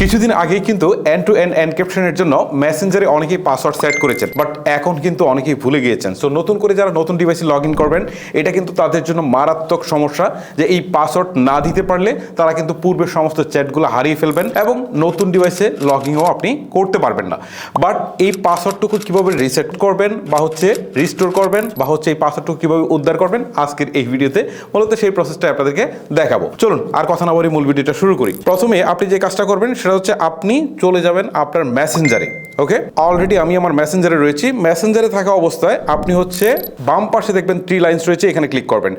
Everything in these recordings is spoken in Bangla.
কিছুদিন আগেই কিন্তু এন্ড টু এন্ড এনক্রিপশনের জন্য মেসেঞ্জারে অনেকেই পাসওয়ার্ড সেট করেছেন বাট এখন কিন্তু অনেকেই ভুলে গিয়েছেন। সো নতুন করে যারা নতুন ডিভাইসে লগ ইন করবেন, এটা কিন্তু তাদের জন্য মারাত্মক সমস্যা যে এই পাসওয়ার্ড না দিতে পারলে তারা কিন্তু পূর্বের সমস্ত চ্যাটগুলো হারিয়ে ফেলবেন এবং নতুন ডিভাইসে লগ ইনও আপনি করতে পারবেন না। বাট এই পাসওয়ার্ডটুকু কীভাবে রিসেট করবেন বা হচ্ছে রিস্টোর করবেন বা হচ্ছে এই পাসওয়ার্ডটুকু কীভাবে উদ্ধার করবেন, আজকের এই ভিডিওতে মূলত সেই প্রসেসটা আপনাদেরকে দেখাবো। চলুন, আর কথা না বলে মূল ভিডিওটা শুরু করি। প্রথমে আপনি যে কাজটা করবেন সেটা হচ্ছে আপনি চলে যাবেন আপনার মেসেঞ্জারে ওকে অলরেডি আমি আমার মেসেঞ্জারে রয়েছি। মেসেঞ্জারে থাকা অবস্থায় আপনি হচ্ছে বাম পাশে দেখবেন থ্রি লাইন্স রয়েছে, এখানে ক্লিক করবেন।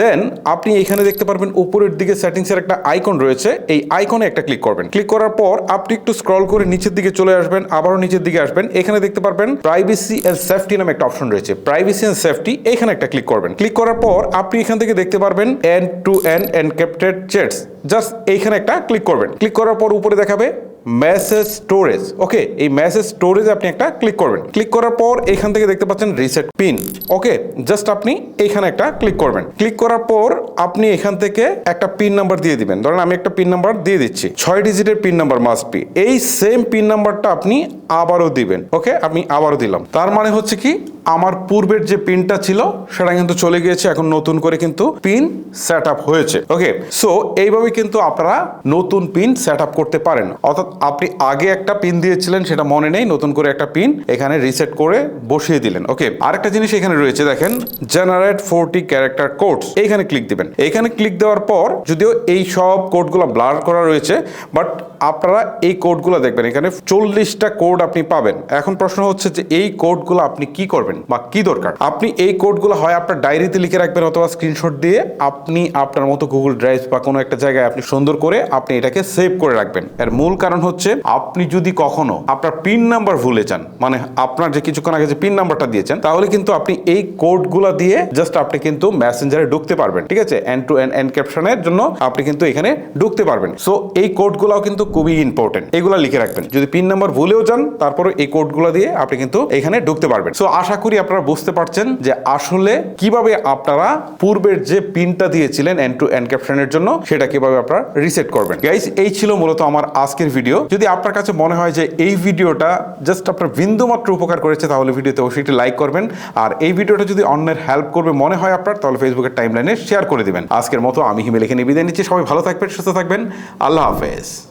দেন আপনি এখানে দেখতে পারবেন উপরের দিকে সেটিংসের একটা আইকন রয়েছে, এই আইকনে একটা ক্লিক করবেন। ক্লিক করার পর আপনি একটু স্ক্রল করে নিচের দিকে চলে আসবেন, আবারও নিচের দিকে আসবেন। এখানে দেখতে পারবেন প্রাইভেসি এন্ড সেফটি নামে একটা অপশন রয়েছে। প্রাইভেসি এন্ড সেফটি এখানে একটা ক্লিক করবেন। ক্লিক করার পর আপনি এখান থেকে দেখতে পারবেন end to end encrypted chats just এইখানে একটা ক্লিক করবেন। ক্লিক করার পর উপরে দেখাবে মেসেজ স্টোরেজ ওকে এই মেসেজ স্টোরেজে আপনি একটা ক্লিক করবেন। ক্লিক করার পর এখান থেকে দেখতে পাচ্ছেন রিসেট পিন ওকে জাস্ট আপনি এইখানে একটা ক্লিক করবেন। ক্লিক করার পর আপনি এখান থেকে একটা পিন নাম্বার দিয়ে দিবেন। ধরেন আমি একটা পিন নাম্বার দিয়ে দিচ্ছি। ছয় ডিজিটের পিন নাম্বার মাস্ট বি এই সেম পিন নাম্বারটা আপনি আবারও দিবেন। ওকে আমি আবারও দিলাম। তার মানে হচ্ছে কি? আমার পূর্বের যে পিনটা ছিল, সেটা কিন্তু চলে গিয়েছে, এখন নতুন করে কিন্তু পিন সেট আপ হয়েছে। ওকে সো এইভাবে কিন্তু আপনারা নতুন পিন সেট আপ করতে পারেন। অর্থাৎ আপনি আগে একটা পিন দিয়েছিলেন, সেটা মনে নেই, নতুন করে একটা পিন এখানে রিসেট করে বসিয়ে দিলেন। ওকে আরেকটা জিনিস এখানে রয়েছে, দেখেন জেনারেট ফোরটি ক্যারেক্টার কোডস এইখানে ক্লিক দিবেন। এইখানে ক্লিক দেওয়ার পর, যদিও এই সব কোডগুলো ব্লার করা রয়েছে বাট আপনারা এই কোডগুলো দেখবেন। এখানে চল্লিশটা কোড আপনি পাবেন। এখন প্রশ্ন হচ্ছে যে, এই কোডগুলো আপনি কি করবেন? বা কি দরকার? আপনি এই কোডগুলো হয় আপনার ডায়েরিতে লিখে রাখবেন অথবা স্ক্রিনশট দিয়ে আপনি আপনার মতো গুগল ড্রাইভ বা কোনো একটা জায়গায় আপনি সুন্দর করে আপনি এটাকে সেভ করে রাখবেন। এর মূল কারণ হচ্ছে আপনি যদি কখনো আপনার পিন নাম্বার ভুলে যান মানে আপনার যে কিছুক্ষণ আগে যে পিন নাম্বারটা দিয়েছেন, তাহলে কিন্তু আপনি এই কোডগুলো দিয়ে জাস্ট আপনি কিন্তু মেসেঞ্জারে ঢুকতে পারবেন, ঠিক আছে? এন্ড টু এন্ড এনক্রিপশনের জন্য আপনি কিন্তু এখানে ঢুকতে পারবেন। সো এই কোডগুলোও কিন্তু খুবই ইম্পর্টেন্ট এগুলো লিখে রাখবেন। যদি পিন নাম্বার ভুলেও যান তারপরে এই কোডগুলো দিয়ে আপনি কিন্তু এখানে ঢুকতে পারবেন। সো আশা করি আপনারা বুঝতে পারছেন যে আসলে কীভাবে আপনারা পূর্বের যে পিনটা দিয়েছিলেন এন্ড টু এনক্রিপশনের জন্য, সেটা কীভাবে আপনারা রিসেট করবেন। গাইস এই ছিল মূলত আমার আজকের ভিডিও যদি আপনার কাছে মনে হয় যে এই ভিডিওটা জাস্ট আপনার বিন্দুমাত্র উপকার করেছে, তাহলে ভিডিওতে অবশ্যই একটি লাইক করবেন। আর এই ভিডিওটা যদি অন্যের হেল্প করবে, মনে হয় আপনার, তাহলে ফেসবুকের টাইমলাইনে শেয়ার করে দিবেন। আজকের মতো আমি হিমেল এখানে বিদায় নিচ্ছি। সবাই ভালো থাকবেন, সুস্থ থাকবেন। আল্লাহ হাফেজ।